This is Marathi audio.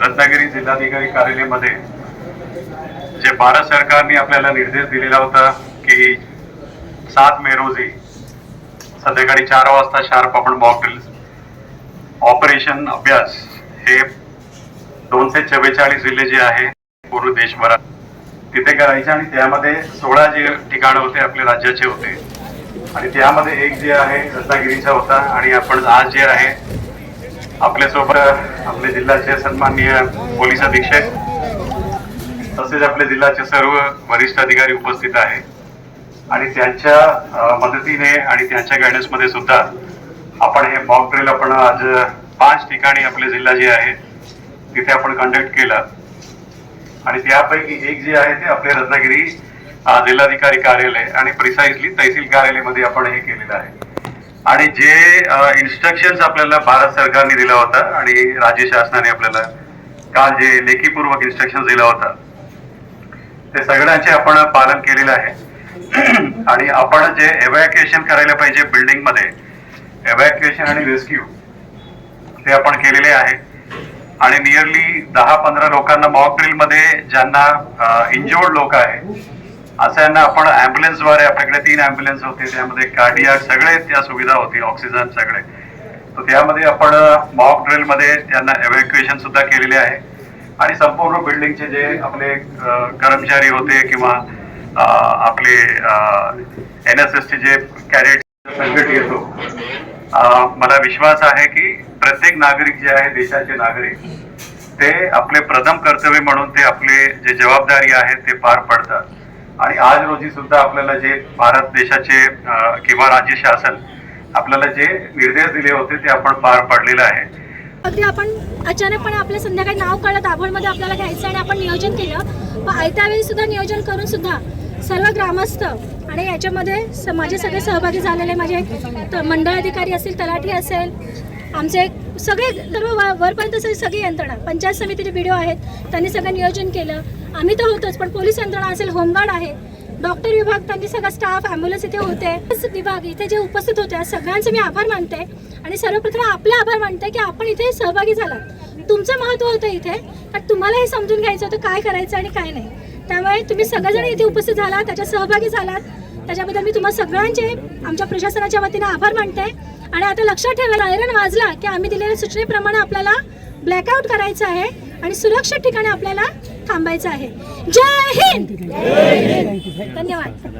रत्नागिरी जिल्हाधिकारी कार्यालयामध्ये जे भारत सरकारने आपल्याला निर्देश दिलेला होता की सात मे रोजी संध्याकाळी चार वाजता शार्प आपण मॉक ऑपरेशन अभ्यास हे दोनशे चव्वेचाळीस जिल्हे जे आहे पूर्ण देशभरात तिथे करायचे आणि त्यामध्ये सोळा जे ठिकाण होते आपल्या राज्याचे होते. आणि त्यामध्ये एक जे आहे रत्नागिरीचा होता आणि आपण आज जे आहे आपल्यासोबत आपले जिल्ह्याचे सन्माननीय पोलीस अधीक्षक तसेच आपल्या जिल्ह्याचे सर्व वरिष्ठ अधिकारी उपस्थित आहे. आणि त्यांच्या मदतीने आणि त्यांच्या गायडन्समध्ये सुद्धा आपण हे मॉक ड्रिल आपण आज पाच ठिकाणी आपले जिल्हा जे आहे तिथे आपण कंडक्ट केलं. आणि त्यापैकी एक जे आहे ते आपले रत्नागिरी जिल्हाधिकारी कार्यालय आणि प्रिसाइसली तहसील कार्यालयामध्ये आपण हे केलेलं आहे. आणि जे इन्स्ट्रक्शन्स आपल्याला भारत सरकारने दिला होता आणि राज्य शासनाने आपल्याला काल जे लेखीपूर्वक इन्स्ट्रक्शन दिला होता ते सगळ्यांचे आपण पालन केलेलं आहे. आणि आपण जे एव्हॅक्युएशन करायला पाहिजे बिल्डिंगमध्ये एव्हॅक्युएशन आणि रेस्क्यू ते आपण केलेले आहे. आणि नियरली दहा पंधरा लोकांना मॉक ड्रिलमध्ये ज्यांना इंजोर्ड लोक आहे असं यांना आपण ॲम्ब्युलन्सद्वारे आपल्याकडे तीन ॲम्ब्युलन्स होते. त्यामध्ये कार्डियाक सगळे त्या सुविधा होती ऑक्सिजन सगळे. तर त्यामध्ये आपण मॉक ड्रिलमध्ये त्यांना एव्हॅक्युएशन सुद्धा केलेले आहे. आणि संपूर्ण बिल्डिंगचे जे आपले कर्मचारी होते किंवा आपले एन एस एसचे जे कॅडेट संकट येतो मला विश्वास आहे की प्रत्येक नागरिक जे आहे देशाचे नागरिक ते आपले प्रथम कर्तव्य म्हणून ते आपले जे जबाबदारी आहे ते पार पडतात. आणि आज रोजी सुद्धा आपल्याला जे भारत देशाचे किंवा राज्य शासन आपल्याला जे निर्देश दिले होते ते आपण पार पाडलेलं आहे. अगदी आपण अचानकपणे आपल्या संध्याकाळी नाव काढत दाभोळमध्ये आपल्याला घ्यायचं आणि आपण नियोजन केलं. पण आयत्या वेळी सुद्धा नियोजन करून सुद्धा सर्व ग्रामस्थ आणि याच्यामध्ये स- माझे सगळे सहभागी झालेले माझे त- मंडळ अधिकारी असतील तलाठी असेल आमचे सगळे सर्व वरपर्यंत सगळी सगळी यंत्रणा पंचायत समितीचे व्हिडिओ आहेत त्यांनी सगळं नियोजन केलं. आम्ही तर होतोच पण पोलीस यंत्रणा असेल होमगार्ड आहे डॉक्टर विभाग त्यांनी सगळा स्टाफ ॲम्ब्युलन्स इथे होते विभाग इथे जे उपस्थित होते सगळ्यांचे मी आभार मानते. आणि सर्वप्रथम आपले आभार मानते की आपण इथे सहभागी झालात. तुमचं महत्त्व होतं इथे कारण तुम्हाला हे समजून घ्यायचं होतं काय करायचं आणि काय नाही. त्यामुळे तुम्ही सगळेजण इथे उपस्थित झालात त्याच्यात सहभागी झालात. त्याच्याबद्दल मी तुम्हाला सगळ्यांचे आमच्या प्रशासनाच्या वतीने आभार मानते. आणि आता लक्षात ठेवा सायरन वाजला की आम्ही दिलेल्या सूचनेप्रमाणे आपल्याला ब्लॅकआउट करायचं आहे आणि सुरक्षित ठिकाणी आपल्याला थांबायचं आहे. जय हिंद! धन्यवाद.